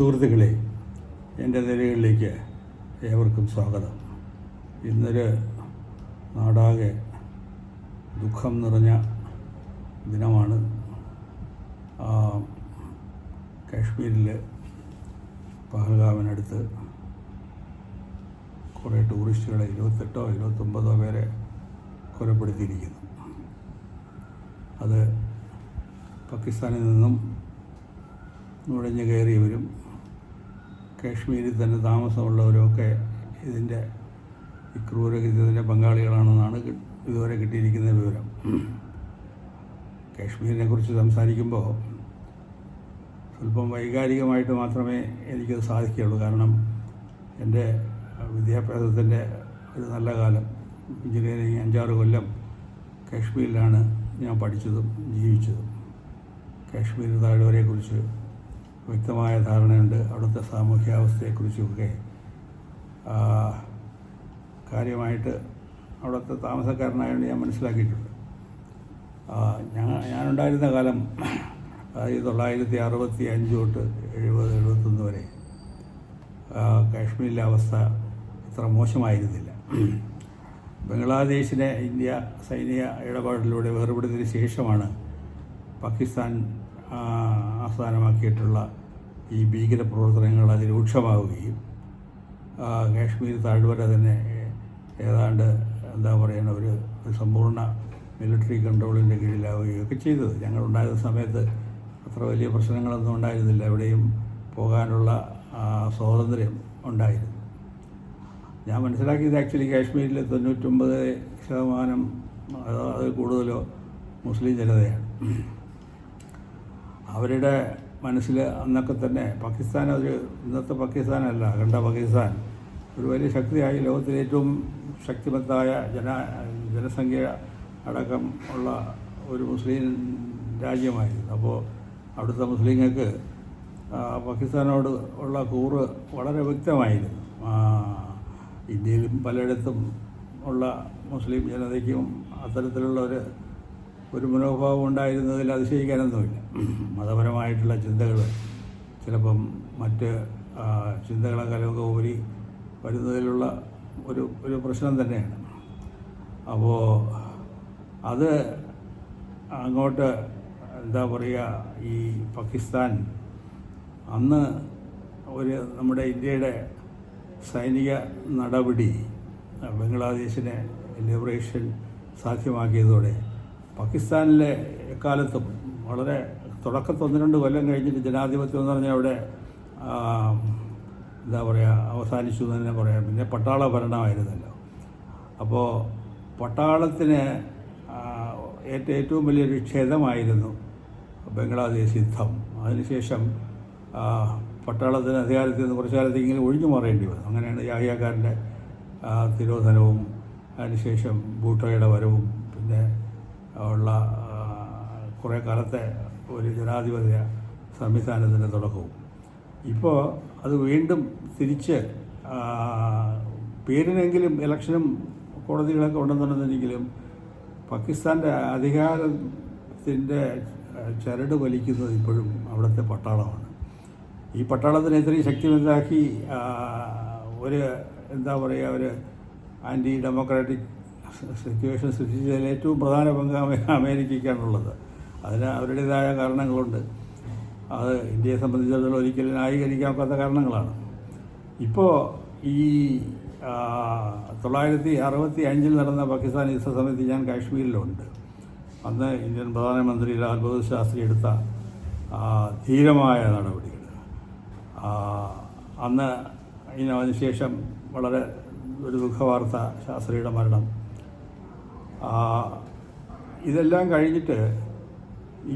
സുഹൃത്തുക്കളെ എന്റെ നിലകളിലേക്ക് ഏവർക്കും സ്വാഗതം. ഇന്നൊരു നാടാകെ ദുഃഖം നിറഞ്ഞ ദിനമാണ്. കാശ്മീരിൽ പഹൽഗാമിനടുത്ത് കുറേ ടൂറിസ്റ്റുകളെ ഇരുപത്തെട്ടോ ഇരുപത്തൊമ്പതോ പേരെ കൊലപ്പെടുത്തിയിരിക്കുന്നു. അത് പാകിസ്ഥാനിൽ നിന്നും നുഴഞ്ഞു കയറിയവരും കാശ്മീരിൽ തന്നെ താമസമുള്ളവരൊക്കെ ഇതിന്റെ ഈ ക്രൂരകൃത്യത്തിന്റെ പങ്കാളികളാണെന്നാണ് ഇതുവരെ കിട്ടിയിരിക്കുന്ന വിവരം. കാശ്മീരിനെ കുറിച്ച് സംസാരിക്കുമ്പോൾ സ്വല്പം വൈകാരികമായിട്ട് മാത്രമേ എനിക്കത് സാധിക്കുകയുള്ളൂ. കാരണം എന്റെ വിദ്യാഭ്യാസത്തിന്റെ ഒരു നല്ല കാലം എഞ്ചിനീയറിങ് അഞ്ചാറ് കൊല്ലം കാശ്മീരിലാണ് ഞാൻ പഠിച്ചതും ജീവിച്ചതും. കാശ്മീർ താഴ്വരയെക്കുറിച്ച് വ്യക്തമായ ധാരണയുണ്ട്. അവിടുത്തെ സാമൂഹ്യാവസ്ഥയെക്കുറിച്ചുമൊക്കെ കാര്യമായിട്ട് അവിടുത്തെ താമസക്കാരനായതുകൊണ്ട് ഞാൻ മനസ്സിലാക്കിയിട്ടുണ്ട്. ഞാൻ ഞാനുണ്ടായിരുന്ന കാലം ആയിരത്തി തൊള്ളായിരത്തി അറുപത്തി അഞ്ച് തൊട്ട് എഴുപത് എഴുപത്തൊന്ന് വരെ കാശ്മീരിലെ അവസ്ഥ ഇത്ര മോശമായിരുന്നില്ല. ബംഗ്ലാദേശിനെ ഇന്ത്യ സൈനിക ഇടപാടിലൂടെ വേർപെടുന്നതിന് ശേഷമാണ് പാകിസ്ഥാൻ ആസ്ഥാനമാക്കിയിട്ടുള്ള ഈ ഭീകര പ്രവർത്തനങ്ങൾ അതിരൂക്ഷമാവുകയും കാശ്മീർ താഴ്വര തന്നെ ഏതാണ്ട് എന്താ പറയുന്ന ഒരു സമ്പൂർണ മിലിറ്ററി കൺട്രോളിന്റെ കീഴിലാവുകയും ഒക്കെ ചെയ്തത്. ഞങ്ങളുണ്ടായിരുന്ന സമയത്ത് അത്ര വലിയ പ്രശ്നങ്ങളൊന്നും ഉണ്ടായിരുന്നില്ല. എവിടെയും പോകാനുള്ള സ്വാതന്ത്ര്യം ഉണ്ടായിരുന്നു. ഞാൻ മനസ്സിലാക്കിയത് ആക്ച്വലി കാശ്മീരിൽ തൊണ്ണൂറ്റൊമ്പത് ശതമാനം അതോ കൂടുതലോ മുസ്ലിം ജനതയാണ്. അവരുടെ മനസ്സിൽ അന്നൊക്കെ തന്നെ പാകിസ്ഥാൻ ഒരു ഇന്നത്തെ പാകിസ്ഥാനല്ല കണ്ട പാകിസ്ഥാൻ. ഒരു വലിയ ശക്തിയായി ലോകത്തിലെ ഏറ്റവും ശക്തിമത്തായ ജന ജനസംഖ്യ അടക്കം ഉള്ള ഒരു മുസ്ലിം രാജ്യമായിരുന്നു. അപ്പോൾ അവിടുത്തെ മുസ്ലിങ്ങൾക്ക് പാകിസ്ഥാനോട് ഉള്ള കൂറ് വളരെ വ്യക്തമായിരുന്നു. ഇന്ത്യയിലും പലയിടത്തും ഉള്ള മുസ്ലിം ജനതയ്ക്കും അത്തരത്തിലുള്ള ഒരു ഒരു മനോഭാവം ഉണ്ടായിരുന്നതിൽ അതിശയിക്കാനൊന്നുമില്ല മതപരമായിട്ടുള്ള ചിന്തകൾ ചിലപ്പം മറ്റ് ചിന്തകളെ ചിന്തകളെക്കാളൊക്കെ ഉപരി വരുന്നതിലുള്ള ഒരു ഒരു പ്രശ്നം തന്നെയാണ്. അപ്പോൾ അത് അങ്ങോട്ട് എന്താ പറയുക ഈ പാകിസ്ഥാൻ അന്ന് ഒരു നമ്മുടെ ഇന്ത്യയുടെ സൈനിക നടപടി ബംഗ്ലാദേശിനെ ലിബറേഷൻ സാധ്യമാക്കിയതോടെ പാകിസ്ഥാനിലെ എക്കാലത്തും വളരെ തുടക്കത്തിൽ ഒന്ന് രണ്ട് കൊല്ലം കഴിഞ്ഞിട്ട് ജനാധിപത്യം എന്ന് പറഞ്ഞാൽ അവിടെ എന്താ പറയുക അവസാനിച്ചു എന്ന് തന്നെ പറയാം. പിന്നെ പട്ടാള ഭരണമായിരുന്നല്ലോ. അപ്പോൾ പട്ടാളത്തിന് ഏറ്റവും ഏറ്റ ഏറ്റവും വലിയൊരു ക്ഷേതമായിരുന്നു ബംഗ്ലാദേശ് യുദ്ധം. അതിനുശേഷം പട്ടാളത്തിന് അധികാരത്തിൽ നിന്ന് കുറച്ചു കാലത്തേക്കെങ്കിലും ഒഴിഞ്ഞു മാറേണ്ടി വന്നു. അങ്ങനെയാണ് യാഹിയാക്കാരന്റെ തിരോധനവും അതിനുശേഷം ബൂട്ടോയുടെ വരവും പിന്നെ ഉള്ള കുറേ കാലത്തെ ഒരു ജനാധിപത്യ സംവിധാനത്തിന്റെ തുടക്കവും. ഇപ്പോൾ അത് വീണ്ടും തിരിച്ച് പേരിനെങ്കിലും ഇലക്ഷനും കോടതികളൊക്കെ ഉണ്ടെന്നുണ്ടെങ്കിലും പാകിസ്ഥാന്റെ അധികാരത്തിന്റെ ചരട് വലിക്കുന്നത് ഇപ്പോഴും അവിടുത്തെ പട്ടാളമാണ്. ഈ പട്ടാളത്തിന് ഇത്രയും ശക്തിമത്താക്കി ഒരു എന്താ പറയുക ഒരു ആന്റി ഡെമോക്രാറ്റിക് സിറ്റുവേഷൻ സൃഷ്ടിച്ചതിൽ ഏറ്റവും പ്രധാന പങ്ക് അമേ- അമേരിക്കയ്ക്കാണുള്ളത്. അതിന് അവരുടേതായ കാരണങ്ങളുണ്ട്. അത് ഇന്ത്യയെ സംബന്ധിച്ചിടത്തോളം ഒരിക്കലും ന്യായീകരിക്കാത്ത കാരണങ്ങളാണ്. ഇപ്പോൾ ഈ തൊള്ളായിരത്തി അറുപത്തി അഞ്ചിൽ നടന്ന പാകിസ്ഥാൻ യുദ്ധ സമയത്ത് ഞാൻ കാശ്മീരിലുണ്ട്. അന്ന് ഇന്ത്യൻ പ്രധാനമന്ത്രി ലാൽ ബഹദൂർ ശാസ്ത്രി എടുത്ത ധീരമായ നടപടികൾ. അന്ന് അതിനുശേഷം വളരെ ഒരു ദുഃഖവാർത്ത ശാസ്ത്രിയുടെ മരണം. ഇതെല്ലാം കഴിഞ്ഞിട്ട്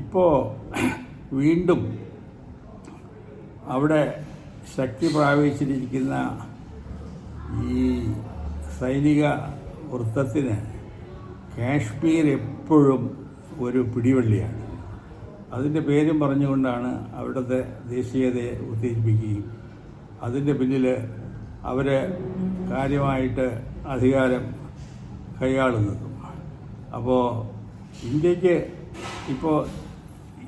ഇപ്പോൾ വീണ്ടും അവിടെ ശക്തി പ്രാപിച്ചിരിക്കുന്ന ഈ സൈനിക വൃത്തത്തിന് കാശ്മീർ എപ്പോഴും ഒരു പിടിവള്ളിയാണ്. അതിന്റെ പേരും പറഞ്ഞുകൊണ്ടാണ് അവിടുത്തെ ദേശീയതയെ ഉത്തേജിപ്പിക്കുകയും അതിന്റെ പിന്നിൽ അവരെ കാര്യമായിട്ട് അധികാരം കൈയാളുന്നതും. അപ്പോൾ ഇന്ത്യയ്ക്ക് ഇപ്പോൾ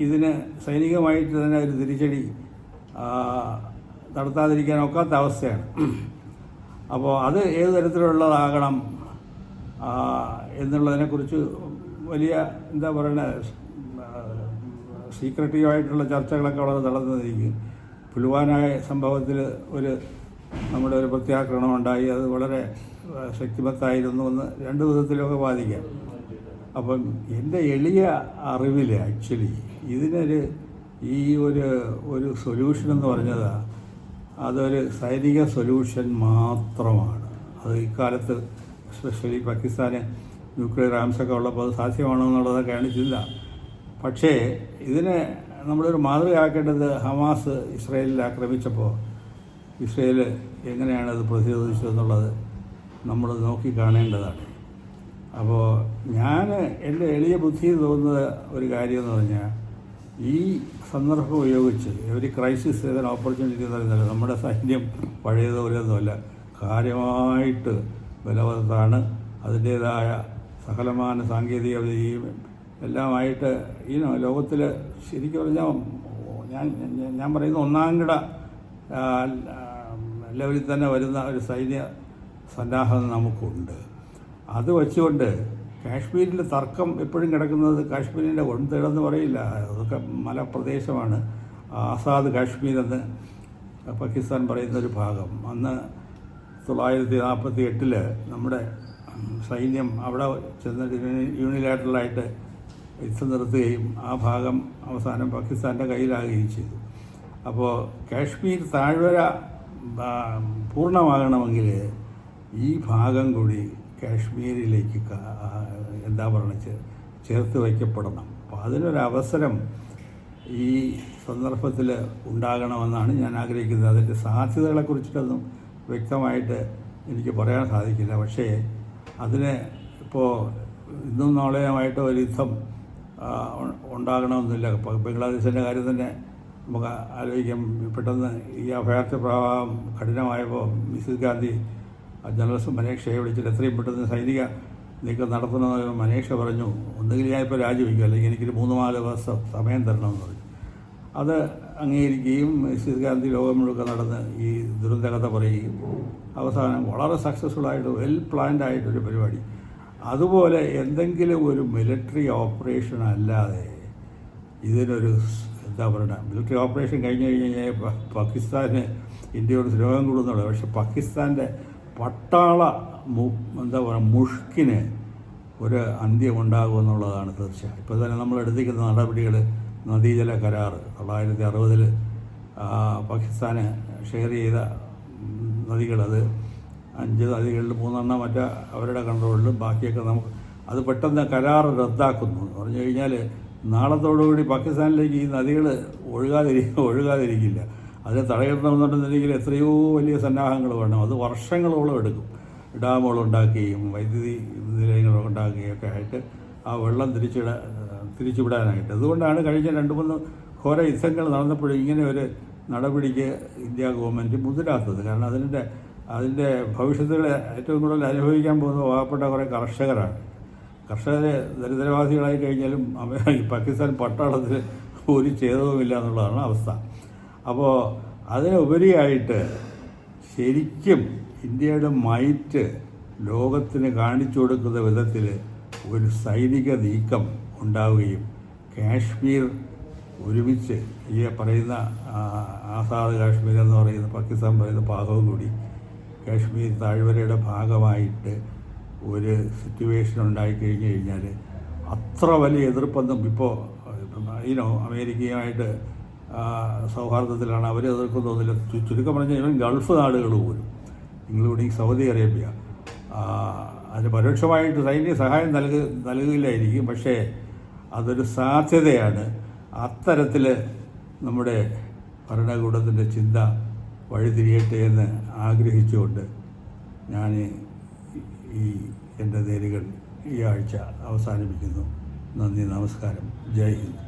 ഇതിന് സൈനികമായിട്ട് തന്നെ ഒരു തിരിച്ചടി നടത്താതിരിക്കാൻ ഒക്കാത്ത അവസ്ഥയാണ്. അപ്പോൾ അത് ഏത് തരത്തിലുള്ളതാകണം എന്നുള്ളതിനെക്കുറിച്ച് വലിയ എന്താ പറയുന്നത് സീക്രട്ടീവായിട്ടുള്ള ചർച്ചകളൊക്കെ വളരെ നടന്നതിരിക്കും പുലുവാനായ സംഭവത്തിൽ ഒരു നമ്മുടെ ഒരു പ്രത്യാക്രമണം ഉണ്ടായി. അത് വളരെ ശക്തിമത്തായിരുന്നു എന്ന് രണ്ട് വിധത്തിലൊക്കെ വാദിക്കാം. അപ്പം എന്റെ എളിയ അറിവിൽ ആക്ച്വലി ഇതിനൊരു ഈ ഒരു ഒരു സൊല്യൂഷൻ എന്ന് പറഞ്ഞത് അതൊരു സൈനിക സൊല്യൂഷൻ മാത്രമാണ്. അത് ഇക്കാലത്ത് എസ്പെഷ്യലി പാകിസ്ഥാന് ന്യൂക്ലിയർ ആംസൊക്കെ ഉള്ളപ്പോൾ അത് സാധ്യമാണോ എന്നുള്ളതൊക്കെയാണ് കാണിച്ചില്ല പക്ഷേ ഇതിനെ നമ്മളൊരു മാതൃകയാക്കേണ്ടത് ഹമാസ് ഇസ്രയേലിൽ ആക്രമിച്ചപ്പോൾ ഇസ്രയേൽ എങ്ങനെയാണ് അത് പ്രതിരോധിച്ചതെന്നുള്ളത് നമ്മൾ നോക്കി കാണേണ്ടതാണ്. അപ്പോൾ ഞാൻ എന്റെ എളിയ ബുദ്ധി തോന്നുന്ന ഒരു കാര്യം എന്ന് പറഞ്ഞാൽ ഈ സന്ദർഭം ഉപയോഗിച്ച് ഒരു ക്രൈസിസ് ഏതൊരു ഓപ്പർച്യൂണിറ്റി എന്ന് പറയുന്നത് നമ്മുടെ സൈന്യം പഴയതുപോലെയൊന്നുമല്ല കാര്യമായിട്ട് ബലവത്താണ് അതിന്റേതായ സകലമാന സാങ്കേതിക വിദ്യയും എല്ലാമായിട്ട് ഈ ലോകത്തിൽ ശരിക്കും പറഞ്ഞാൽ ഞാൻ ഞാൻ- പറയുന്ന ഒന്നാം കിട ലെവലിൽ തന്നെ വരുന്ന ഒരു സൈന്യ സന്നാഹം നമുക്കുണ്ട്. അത് വെച്ചുകൊണ്ട് കാശ്മീരിന്റെ തർക്കം എപ്പോഴും കിടക്കുന്നത് കാശ്മീരിന്റെ ഒൺതേടെന്ന് പറയില്ല. അതൊക്കെ മലപ്രദേശമാണ്. ആസാദ് കാശ്മീർ എന്ന് പാകിസ്ഥാൻ പറയുന്ന ഒരു ഭാഗം. അന്ന് തൊള്ളായിരത്തി നാൽപ്പത്തി എട്ടിൽ നമ്മുടെ സൈന്യം അവിടെ ചെന്ന് യൂണിലാറ്ററലായിട്ട് യുദ്ധം നിർത്തുകയും ആ ഭാഗം അവസാനം പാകിസ്ഥാന്റെ കയ്യിലാകുകയും ചെയ്തു. അപ്പോൾ കാശ്മീർ താഴ്വര പൂർണമാകണമെങ്കിൽ ഈ ഭാഗം കൂടി കാശ്മീരിലേക്ക് എന്താ പറയുക ചേർത്ത് വയ്ക്കപ്പെടണം. അപ്പോൾ അതിനൊരവസരം ഈ സന്ദർഭത്തിൽ ഉണ്ടാകണമെന്നാണ് ഞാൻ ആഗ്രഹിക്കുന്നത്. അതിന്റെ സാധ്യതകളെ കുറിച്ചിട്ടൊന്നും വ്യക്തമായിട്ട് എനിക്ക് പറയാൻ സാധിക്കില്ല. പക്ഷേ അതിന് ഇപ്പോൾ ഇന്നും നാളെയുമായിട്ട് ഒരു യുദ്ധം ഉണ്ടാകണമെന്നില്ല. ബംഗ്ലാദേശിന്റെ കാര്യം തന്നെ നമുക്ക് ആലോചിക്കാം. പെട്ടെന്ന് ഈ അഭയാർത്ഥി പ്രവാഹം കഠിനമായപ്പോൾ മിസിസ് ഗാന്ധി ജനറൽ മനേക്ഷയെ വിളിച്ചിട്ട് എത്രയും പെട്ടെന്ന് സൈനിക നീക്കം നടത്തണമെന്ന് മനേക്ഷ പറഞ്ഞു. ഒന്നുകിൽ ഞാനിപ്പോൾ രാജിവെക്കും അല്ലെങ്കിൽ എനിക്കൊരു മൂന്ന് നാല് ദിവസം സമയം തരണമെന്ന് പറഞ്ഞു. അത് അംഗീകരിക്കുകയും ശ്രീകാന്തി ലോകം മുഴുവൻ നടന്ന് ഈ ദുരന്തകഥ പറയുകയും അവസാനം വളരെ സക്സസ്ഫുൾ ആയിട്ട് വെൽ പ്ലാൻഡ് ആയിട്ടൊരു പരിപാടി. അതുപോലെ എന്തെങ്കിലും ഒരു മിലിറ്ററി ഓപ്പറേഷൻ അല്ലാതെ ഇതിനൊരു എന്താ പറയുക മിലിറ്ററി ഓപ്പറേഷൻ കഴിഞ്ഞ് കഴിഞ്ഞ് കഴിഞ്ഞാൽ പാകിസ്ഥാന് ഇന്ത്യയോട് സ്നേഹം കൂടുന്നുള്ളൂ പക്ഷേ പാകിസ്ഥാന്റെ പട്ടാള എന്താ പറയുക മുഷ്കിന് ഒരു അന്ത്യമുണ്ടാകും എന്നുള്ളതാണ് തീർച്ച ഇപ്പോൾ തന്നെ നമ്മൾ എടുത്തിരിക്കുന്ന നടപടികൾ നദീജല കരാർ തൊള്ളായിരത്തി അറുപതിൽ പാകിസ്ഥാന് ഷെയർ ചെയ്ത നദികൾ അത് അഞ്ച് നദികളിൽ മൂന്നെണ്ണം മറ്റേ അവരുടെ കൺട്രോളിൽ ബാക്കിയൊക്കെ നമുക്ക് അത് പെട്ടെന്ന് കരാർ റദ്ദാക്കുന്നു. എന്ന് പറഞ്ഞു കഴിഞ്ഞാൽ നാളത്തോടുകൂടി പാകിസ്ഥാനിലേക്ക് ഈ നദികൾ ഒഴുകാതിരി ഒഴുകാതിരിക്കില്ല. അത് തടയിടണമെന്നുണ്ടെന്നുണ്ടെങ്കിൽ എത്രയോ വലിയ സന്നാഹങ്ങൾ വേണം. അത് വർഷങ്ങളോളം എടുക്കും. ഡാമുകൾ ഉണ്ടാക്കുകയും വൈദ്യുതി നിലയങ്ങൾ ഉണ്ടാക്കുകയും ഒക്കെ ആയിട്ട് ആ വെള്ളം തിരിച്ചിട തിരിച്ചുവിടാനായിട്ട്. അതുകൊണ്ടാണ് കഴിഞ്ഞ രണ്ട് മൂന്ന് ഘോര യുദ്ധങ്ങൾ നടന്നപ്പോഴും ഇങ്ങനെ ഒരു നടപടിക്ക് ഇന്ത്യ ഗവൺമെന്റ് മുതിരാത്തത്. കാരണം അതിന്റെ അതിന്റെ ഭവിഷ്യത്തുകളെ ഏറ്റവും കൂടുതൽ അനുഭവിക്കാൻ പോകുന്ന പാവപ്പെട്ട കുറേ കർഷകരാണ്. കർഷകരെ ദരിദ്രവാസികളായി കഴിഞ്ഞാലും പാകിസ്ഥാൻ പട്ടാളത്തിൽ ഒരു ഛേദവുമില്ല എന്നുള്ളതാണ് അവസ്ഥ. അപ്പോൾ അതിനുപരിയായിട്ട് ശരിക്കും ഇന്ത്യയുടെ മൈറ്റ് ലോകത്തിന് കാണിച്ചു കൊടുക്കുന്ന വിധത്തിൽ ഒരു സൈനിക നീക്കം ഉണ്ടാവുകയും കാശ്മീർ ഒരുമിച്ച് ഈ പറയുന്ന ആസാദ് കാശ്മീർ എന്ന് പറയുന്ന പാകിസ്ഥാൻ പറയുന്ന ഭാഗവും കൂടി കാശ്മീർ താഴ്വരയുടെ ഭാഗമായിട്ട് ഒരു സിറ്റുവേഷൻ ഉണ്ടായിക്കഴിഞ്ഞ് കഴിഞ്ഞാൽ അത്ര വലിയ എതിർപ്പൊന്നും ഇപ്പോൾ ഇനോ അമേരിക്കയുമായിട്ട് സൗഹാർദ്ദത്തിലാണ് അവർ എതിർക്കുന്നൊന്നുമില്ല ചു- ചുരുക്കം പറഞ്ഞാൽ ഇവൻ ഗൾഫ് നാടുകൾ പോലും ഇൻക്ലൂഡിങ് സൗദി അറേബ്യ. അതിന് പരോക്ഷമായിട്ട് സൈന്യ സഹായം നൽക നൽകില്ലായിരിക്കും. പക്ഷേ അതൊരു സാധ്യതയാണ്. അത്തരത്തിൽ നമ്മുടെ ഭരണകൂടത്തിന്റെ ചിന്ത വഴിതിരിയട്ടെ എന്ന് ആഗ്രഹിച്ചുകൊണ്ട് ഞാൻ ഈ എന്റെ നേരുകൾ ഈ ആഴ്ച അവസാനിപ്പിക്കുന്നു. നന്ദി നമസ്കാരം. ജയ് ഹിന്ദ്.